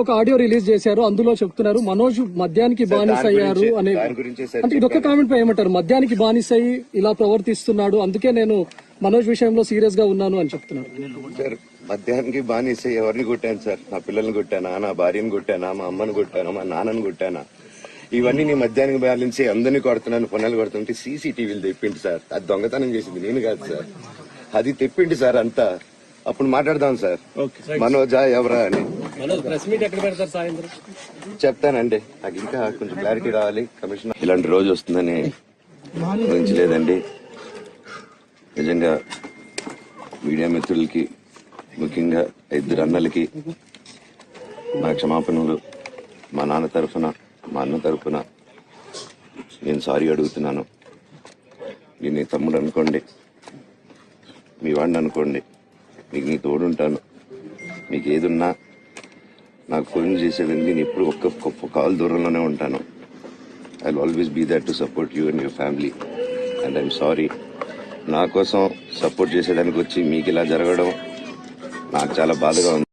ఒక audio release చేశారు అందులో చెప్తున్నారు మనోజ్ మద్యానికి బానిస అయ్యారు అనే అంటే ఇదొక్క కామెంట్ పై ఏమంటారు? మద్యానికి బానిస అయ్యి ఇలా ప్రవర్తిస్తున్నాడు అందుకే నేను మనోజ్ విషయంలో సీరియస్గా ఉన్నాను అని చెప్తున్నారు. సార్ బానిసే ఎవరిని కొట్టాను సార్? నా పిల్లల్ని కొట్టానా? నా భార్యను కొట్టానా? మా అమ్మని కొట్టానా? మా నాన్నని కొట్టానా? ఇవన్నీ నీ మధ్యాహ్నం బ్యాలెన్స్ అందరినీ కొడుతున్నాను పొన్నాలు కొడుతుంటే సీసీటీవీలు తెప్పిండి సార్. అది దొంగతనం చేసింది నేను కాదు సార్. అది తెప్పిండి సార్ అంతా. అప్పుడు మాట్లాడదాం సార్. మనోజా ఎవరా అని. ప్రెస్ మీట్ ఎక్కడ పెడతారు సాయంత్రం? చెప్తానండి. నాకు ఇంకా కొంచెం క్లారిటీ రావాలి. కమిషనర్ ఇలాంటి రోజు వస్తుందని ఊహించలేదండి నిజంగా మీడియా మిత్రులకి ముఖ్యంగా ఇద్దరు అన్నలకి నా క్షమాపణలు మా నాన్న తరఫున మా అన్న తరఫున నేను సారీ అడుగుతున్నాను. నేను తమ్ముడు అనుకోండి మీ వాడిని అనుకోండి మీకు నీ తోడుంటాను. మీకు ఏదున్నా నాకు ఫోన్ చేసేదండి నేను ఎప్పుడు ఒక్క ఒక్క కాల్ దూరంలోనే ఉంటాను. I always be that to support you and your family and I'm sorry నా కోసం సపోర్ట్ చేసేదానికి వచ్చి మీకు ఇలా జరగడం నాకు చాలా బాధగా ఉంది.